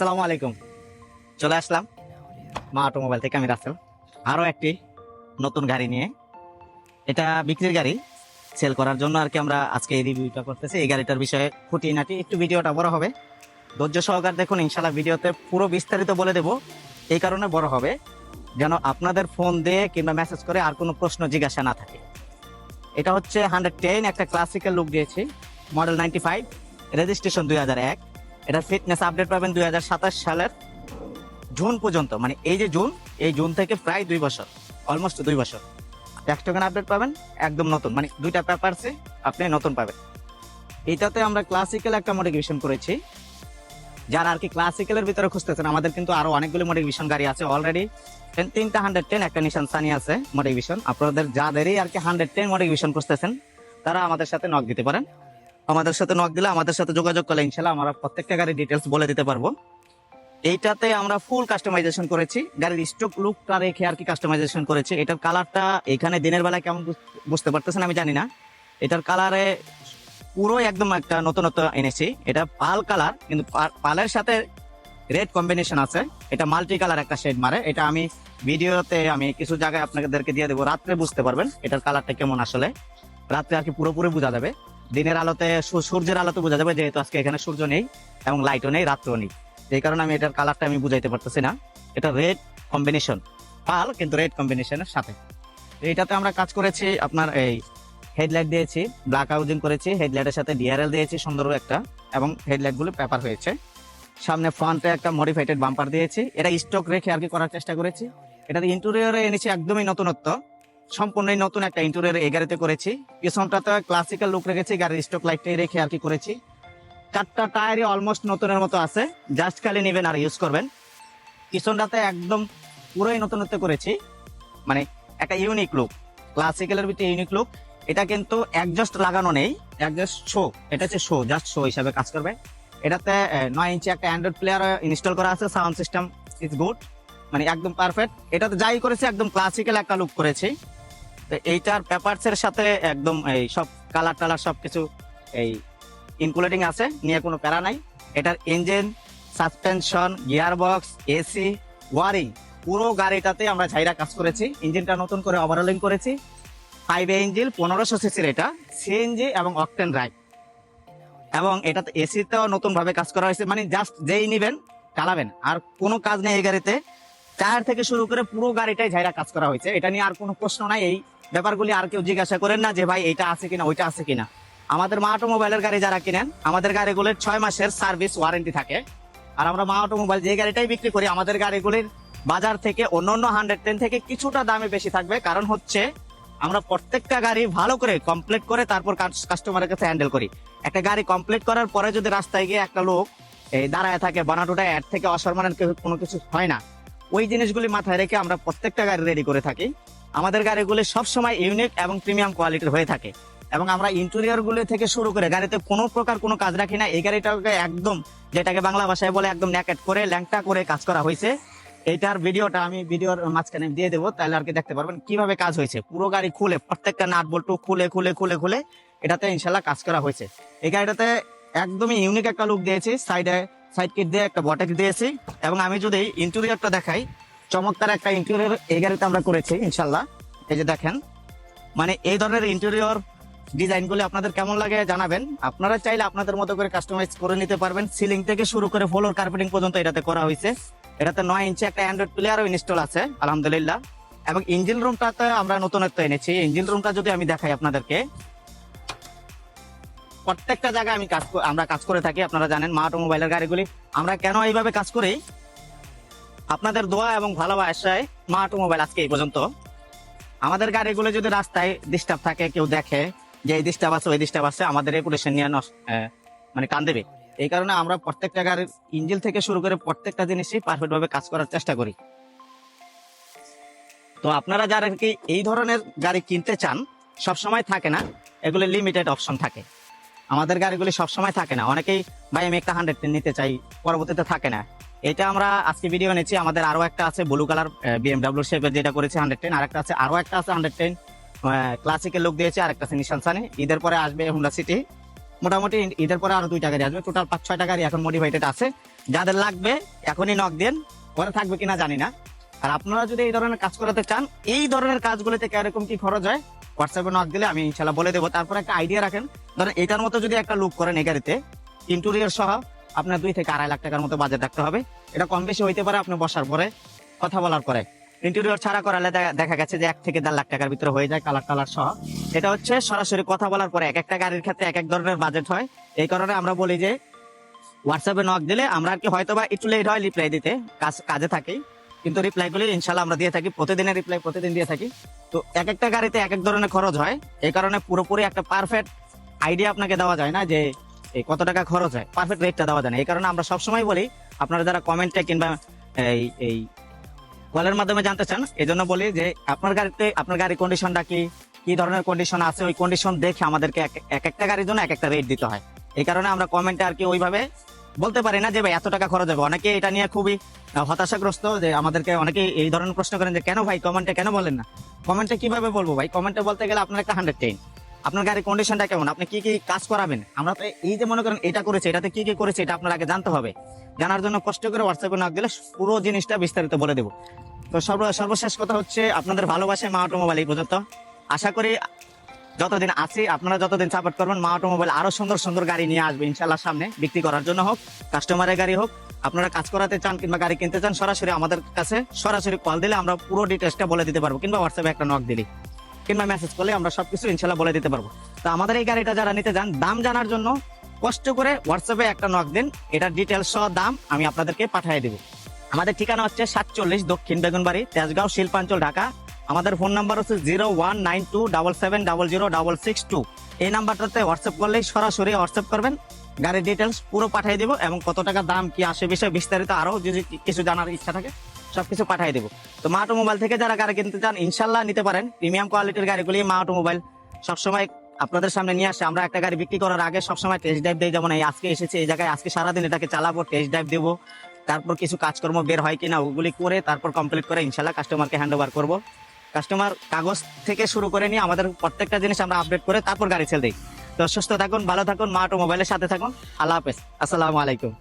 আসসালামু আলাইকুম। চলে আসলাম মা অটোমোবাইল থেকে, আমি রাসেল। আরও একটি নতুন গাড়ি নিয়ে। এটা বিক্রির গাড়ি, সেল করার জন্য আর কি আমরা আজকে এই রিভিউটা করতেছি। এই গাড়িটার বিষয়ে খুঁটিনাটি, একটু ভিডিওটা বড় হবে। ধৈর্য সহকার দেখুন ইনশাল্লাহ ভিডিওতে পুরো বিস্তারিত বলে দেব। এই কারণে বড় হবে, যেন আপনাদের ফোন দিয়ে কিংবা মেসেজ করে আর কোনো প্রশ্ন জিজ্ঞাসা না থাকে। এটা হচ্ছে হান্ড্রেড টেন একটা ক্লাসিক্যাল লুক দিয়েছি। মডেল নাইনটি ফাইভ রেজিস্ট্রেশন দুই হাজার এক। এটা ফিটনেস আপডেট পাবেন দুই হাজার সাতাশ সালের জুন পর্যন্ত। মানে এই যে জুন, এই জুন থেকে প্রায় দুই বছর অলমোস্ট দুই বছর। ট্যাক্স টোকেন আপডেট পাবেন একদম নতুন মানে দুইটা পেপারসে আপনি নতুন পাবেন। এটাতে আমরা ক্লাসিক্যাল একটা মডিফিকেশন করেছি। যারা আর কি ক্লাসিক্যালের ভিতরে খুঁজতেছেন, আমাদের কিন্তু আরও অনেকগুলো মডিফিকেশন গাড়ি আছে অলরেডি তিনটা হান্ড্রেড টেন একটা নিশান সানি আছে মডিফিকেশন আপনাদের যাদেরই আর কি হান্ড্রেড টেন মডিফিকেশন খুঁজতেছেন, তারা আমাদের সাথে নক দিতে পারেন। আমাদের সাথে নক দিলে আমাদের সাথে যোগাযোগ করলে ইনশাল্লাহ আমরা প্রত্যেকটা গাড়ির ডিটেলস বলে দিতে পারব। এইটাতে আমরা ফুল কাস্টমাইজেশন করেছি। গাড়ির স্টক লুকটা রেখে আর কি কাস্টমাইজেশন করেছি। এটার কালারটা এখানে দিনের বেলায় কেমন বুঝ- বুঝতে পারতেছেন আমি জানি না। এটার কালারে পুরো একদম একটা নতুনত্ব এনেছি। এটা পাল কালার কিন্তু পালের সাথে রেড কম্বিনেশন আছে। এটা মাল্টি কালার একটা শেড মারে। এটা আমি ভিডিওতে আমি কিছু জায়গায় আপনাদেরকে দিয়ে দেবো। রাত্রে বুঝতে পারবেন এটার কালারটা কেমন আসলে। রাত্রে আর কি পুরোপুরি বোঝা যাবে। দিনের আলোতে সূর্যের আলোতে বোঝা যাবে যেহেতু আজকে এখানে সূর্য নেই এবং লাইটও নেই, রাত্রও নেই। এই কারণে আমি এটার কালারটা আমি বুঝাইতে পারতেছি না। এটা রেড কম্বিনেশন পাল কিন্তু রেড কম্বিনেশনের সাথে। এইটাতে আমরা কাজ করেছি আপনার এই হেডলাইট দিয়েছি ব্ল্যাক আউজিং করেছি হেডলাইটের সাথে ডিআরএল দিয়েছি, সুন্দর একটা, এবং হেডলাইটগুলো পেপার হয়েছে। সামনে ফ্রন্টে একটা মডিফাইড বাম্পার দিয়েছি। এটা স্টক রেখে আর কি করার চেষ্টা করেছি। এটাতে ইন্টেরিয়রে এনেছি একদমই নতুনত্ব। সম্পূর্ণই নতুন একটা ইন্টেরিয়র এই গাড়িতে করেছি। পিছনটাতে ক্লাসিক্যাল লুক রেখেছি, গাড়ির স্টক লাইটটাই রেখে আর কি করেছি। চারটা টায়ারই অলমোস্ট নতুনের মতো আছে জাস্ট খালি নেবেন আর ইউজ করবেন। পিছনটাতে একদম পুরোই নতুনত্ব করেছি মানে একটা ইউনিক লুক ক্লাসিক্যালের ভিতরে ইউনিক লুক এটা কিন্তু একজস্ট লাগানো নেই একজস্ট শো এটা হচ্ছে শো জাস্ট শো হিসাবে কাজ করবে। এটাতে নয় ইঞ্চি একটা অ্যান্ড্রয়েড প্লেয়ার ইনস্টল করা আছে সাউন্ড সিস্টেম ইজ গুড মানে একদম পারফেক্ট এটাতে যাই করেছি, একদম ক্লাসিক্যাল একটা লুক করেছি। এইটার পেপারস এর সাথে একদম এই সব কালার টালার সবকিছু এই ইনক্লুডিং আছে, নিয়ে কোনো প্যারা নাই। এটার engine suspension gear box AC wiring পুরো গাড়িটাতে আমরা ঝাইরা কাজ করেছি। ইঞ্জিনটা নতুন করে ওভারঅলিং করেছি। ফাইভ ইঞ্জিন পনেরোশো সিসির এটা। সিএনজি এবং অকটেন ড্রাইভ এবং এটাতে এসিতেও নতুন ভাবে কাজ করা হয়েছে। মানে জাস্ট যেই নিবেন, চালাবেন। আর কোনো কাজ নেই এই গাড়িতে। টায়ার থেকে শুরু করে পুরো গাড়িটাই ঝাইরা কাজ করা হয়েছে। এটা নিয়ে আর কোনো প্রশ্ন নাই। এই ব্যাপারগুলি আর কেউ জিজ্ঞাসা করেন না যে, ভাই, এটা আছে কিনা, ওইটা আছে কিনা? আমাদের মা অটোমোবাইলের গাড়ি যারা কিনেন, আমাদের গাড়িগুলির ছয় মাসের সার্ভিস ওয়ারেন্টি থাকে। আর আমরা মা অটোমোবাইল যে গাড়িটাই বিক্রি করি, আমাদের গাড়িগুলির বাজার থেকে অন্যান্য হান্ড্রেড টেন থেকে কিছুটা দামে বেশি থাকবে। কারণ হচ্ছে, আমরা প্রত্যেকটা গাড়ি ভালো করে কমপ্লিট করে তারপর কাস্টমারের কাছে হ্যান্ডেল করি। একটা গাড়ি কমপ্লিট করার পরে যদি রাস্তায় গিয়ে একটা লোক, এই দাঁড়ায় থাকে, বানাটোটা এর থেকে অসম্মানের কোনো কিছু হয় না, ওই জিনিসগুলি মাথায় রেখে আমরা প্রত্যেকটা গাড়ি রেডি করে থাকি। আমাদের গাড়িগুলি সবসময় ইউনিক এবং প্রিমিয়াম কোয়ালিটির হয়ে থাকে এবং আমরা ইন্টেরিয়রগুলো থেকে শুরু করে গাড়িতে কোনো প্রকার কোনো কাজ রাখি না। এই গাড়িটাকে একদম যেটাকে বাংলা ভাষায় বলে একদম ন্যাকেট করে, ল্যাংটা করে কাজ করা হয়েছে। এইটার ভিডিওটা আমি ভিডিওর মাঝখানে দিয়ে দেবো, তাহলে আর কি দেখতে পারবেন কীভাবে কাজ হয়েছে। পুরো গাড়ি খুলে, প্রত্যেকটা নাট বল্টু খুলে খুলে খুলে খুলে এটাতে ইনশাল্লাহ কাজ করা হয়েছে। এই গাড়িটাতে একদমই ইউনিক একটা লুক দিয়েছি। সাইডে সাইড কিট দিয়ে একটা বটেক্স দিয়েছি। এবং আমি যদি ইন্টেরিয়রটা দেখাই চমৎকার একটা ইন্টেরিয়র এই গাড়িতে আমরা করেছি ইনশাল্লাহ এই যে দেখেন মানে এই ধরনের ইন্টেরিয়র ডিজাইনগুলো আপনাদের কেমন লাগে জানাবেন। আপনারা চাইলে আপনাদের মতো করে কাস্টমাইজ করে নিতে পারবেন। সিলিং থেকে শুরু করে ফ্লোর কার্পেটিং পর্যন্ত এটাতে করা হয়েছে। এটাতে নয় ইঞ্চি একটা অ্যান্ড্রয়েড প্লেয়ারও ইনস্টল আছে, আলহামদুলিল্লাহ। এবং ইঞ্জিন রুমটাতে আমরা নতুনত্ব এনেছি। ইঞ্জিন রুমটা যদি আমি দেখাই আপনাদেরকে। প্রত্যেকটা জায়গায় আমি কাজ আমরা কাজ করে থাকি, আপনারা জানেন মা অটোমোবাইলের গাড়িগুলি। আমরা কেন এইভাবে কাজ করি? আপনাদের দোয়া এবং ভালোবাসায় মা অটোমোবাইল আজকে এই পর্যন্ত। আমাদের গাড়িগুলো যদি রাস্তায় ডিস্টার্ব থাকে, কেউ দেখে যে এই ডিস্টার্ব আছে, ওই ডিস্টার্ব আছে, আমাদের রেপুটেশন নিয়ে মানে কান দেবে। এই কারণে আমরা প্রত্যেকটা গাড়ির ইঞ্জিন থেকে শুরু করে প্রত্যেকটা জিনিসই পারফেক্ট ভাবে কাজ করার চেষ্টা করি। তো আপনারা যারা কি এই ধরনের গাড়ি কিনতে চান সব সময় থাকে না, এগুলো লিমিটেড অপশন থাকে। আমাদের গাড়িগুলি সব সময় থাকে না। অনেকেই, ভাই, আমি একটা হান্ড্রেড নিতে চাই। পরবর্তীতে থাকে না। এটা আমরা আজকে ভিডিও নিচ্ছি আমাদের আরও একটা আছে ব্লু কালার বিএমডাব্লিউ শেপের যেটা করেছে হান্ড্রেড টেন আরেকটা আছে, আরও একটা আছে হান্ড্রেড টেন ক্লাসিকের লুক দিয়েছে, আরেকটা আছে নিশান সানি ঈদের পরে আসবে হুন্ডা সিটি মোটামুটি ঈদের পরে আরও দুইটা গাড়ি আসবে। টোটাল পাঁচ ছয়টা গাড়ি এখন মোটিভেটেড আছে। যাদের লাগবে, এখনই নক দেন। পরে থাকবে কিনা জানি না। আর আপনারা যদি এই ধরনের কাজ করাতে চান, এই ধরনের কাজগুলোতে কীরকম কি খরচ হয় হোয়াটসঅ্যাপে নক দিলে আমি ইনশাল্লাহ বলে দেবো। তারপর একটা আইডিয়া রাখেন। ধরেন এটার মতো যদি একটা লুক করেন এই গাড়িতে ইন্টেরিয়র সহ আপনার দুই থেকে আড়াই লাখ টাকার মতো বাজেট রাখতে হবে। এটা কম বেশি হইতে পারে আপনি বসার পরে। কথা বলার পরে। ইন্টেরিয়র ছাড়া করালে দেখা- গেছে যে এক থেকে দেড় লাখ টাকার ভিতরে হয়ে যায় কালার কালার সহ। এটা হচ্ছে সরাসরি কথা বলার পরে এক একটা গাড়ির ক্ষেত্রে এক এক ধরনের বাজেট হয়। এই কারণে আমরা বলি যে হোয়াটসঅ্যাপে নক দিলে আমরা আর কি হয়তো বা একটু লেট হয় রিপ্লাই দিতে। কাজ, কাজে থাকি। কিন্তু রিপ্লাই গুলি ইনশাল্লাহ আমরা দিয়ে থাকি। প্রতিদিনের রিপ্লাই প্রতিদিন দিয়ে থাকি। তো এক একটা গাড়িতে এক এক ধরনের খরচ হয়। এই কারণে পুরোপুরি একটা পারফেক্ট আইডিয়া আপনাকে দেওয়া যায় না যে এই কত টাকা খরচ হয়? পারফেক্ট রেটটা দেওয়া যায় না। এই কারণে আমরা সবসময় বলি, আপনারা যারা কমেন্টে কিংবা এই এই কলের মাধ্যমে জানতে চান এই জন্য বলি যে আপনার গাড়িতে, আপনার গাড়ির কন্ডিশনটা কি? কি ধরনের কন্ডিশন আছে? ওই কন্ডিশন দেখে আমাদেরকে এক এক একটা গাড়ির জন্য এক একটা রেট দিতে হয়। এই কারণে আমরা কমেন্টে আর কি ওইভাবে বলতে পারি না যে, ভাই, এত টাকা খরচ হবে? অনেকে এটা নিয়ে খুবই হতাশাগ্রস্ত যে আমাদেরকে অনেকে এই ধরনের প্রশ্ন করেন যে, কেন ভাই কমেন্টে কেন বলেন না? কমেন্টে কীভাবে বলব ভাই? কমেন্টে বলতে গেলে আপনার একটা হান্ড্রেড টেন আপনার গাড়ির কন্ডিশনটা কেমন? আপনি কি কি কাজ করাবেন? আমরা তো এই যে মনে করেন এটা করেছে, এটাতে কি কি করেছে, এটা আপনার আগে জানতে হবে। জানার জন্য কষ্ট করে হোয়াটসঅ্যাপে নক দিলে পুরো জিনিসটা বিস্তারিত বলে দেবো। তো সর্ব সর্বশেষ কথা হচ্ছে, আপনাদের ভালোবাসায় মা অটোমোবাইল এই পর্যন্ত। আশা করি যতদিন আছি, আপনারা যতদিন সাপোর্ট করবেন, মা অটোমোবাইল আরও সুন্দর সুন্দর গাড়ি নিয়ে আসবে ইনশাল্লাহ সামনে বিক্রি করার জন্য হোক কাস্টমারের গাড়ি হোক। আপনারা কাজ করাতে চান কিংবা গাড়ি কিনতে চান, সরাসরি আমাদের কাছে সরাসরি কল দিলে আমরা পুরো ডিটেলসটা বলে দিতে পারব, কিংবা হোয়াটসঅ্যাপে একটা নক দিলি কিংবা মেসেজ করলে আমরা সবকিছু ইনশাল্লাহ বলে দিতে পারব। তো আমাদের এই গাড়িটা যারা নিতে চান দাম জানার জন্য কষ্ট করে হোয়াটসঅ্যাপে একটা নক দিন, এটার ডিটেলস সহ দাম আমি আপনাদেরকে পাঠিয়ে দেবো। আমাদের ঠিকানা হচ্ছে সাতচল্লিশ দক্ষিণ বেগুনবাড়ি, তেজগাঁও, শিল্পাঞ্চল, ঢাকা। আমাদের ফোন নাম্বার হচ্ছে zero one nine two double seven double zero double six two এই নাম্বারটাতে হোয়াটসঅ্যাপ করলেই সরাসরি হোয়াটসঅ্যাপ করবেন, গাড়ির ডিটেলস পুরো পাঠিয়ে দেবো এবং কত টাকা দাম, কি আসে বিষয়ে বিস্তারিত আরও যদি কিছু জানার ইচ্ছা থাকে। সবকিছু পাঠিয়ে দেবো। তো মা অটোমোবাইল থেকে যারা গাড়ি কিনতে চান, ইনশাল্লাহ নিতে পারেন। প্রিমিয়াম কোয়ালিটির গাড়িগুলি মা অটোমোবাইল সবসময় আপনাদের সামনে নিয়ে আসে। আমরা একটা গাড়ি বিক্রি করার আগে সবসময় টেস্ট ড্রাইভ দিই। যেমন এই আজকে এসেছে, এই জায়গায় আজকে সারাদিন এটাকে চালাবো টেস্ট ড্রাইভ দেবো। তারপর কিছু কাজকর্ম বের হয় কিনা ওগুলি করে তারপর কমপ্লিট করে ইনশাল্লাহ কাস্টমারকে হ্যান্ড ওভার করব। কাস্টমার কাগজ থেকে শুরু করে নিয়ে আমাদের প্রত্যেকটা জিনিস আমরা আপডেট করে তারপর গাড়ি ছেড়ে দিই। তো সুস্থ থাকুন, ভালো থাকুন, মা অটোমোবাইলের সাথে থাকুন। আল্লাহ হাফেজ। আসসালামু আলাইকুম।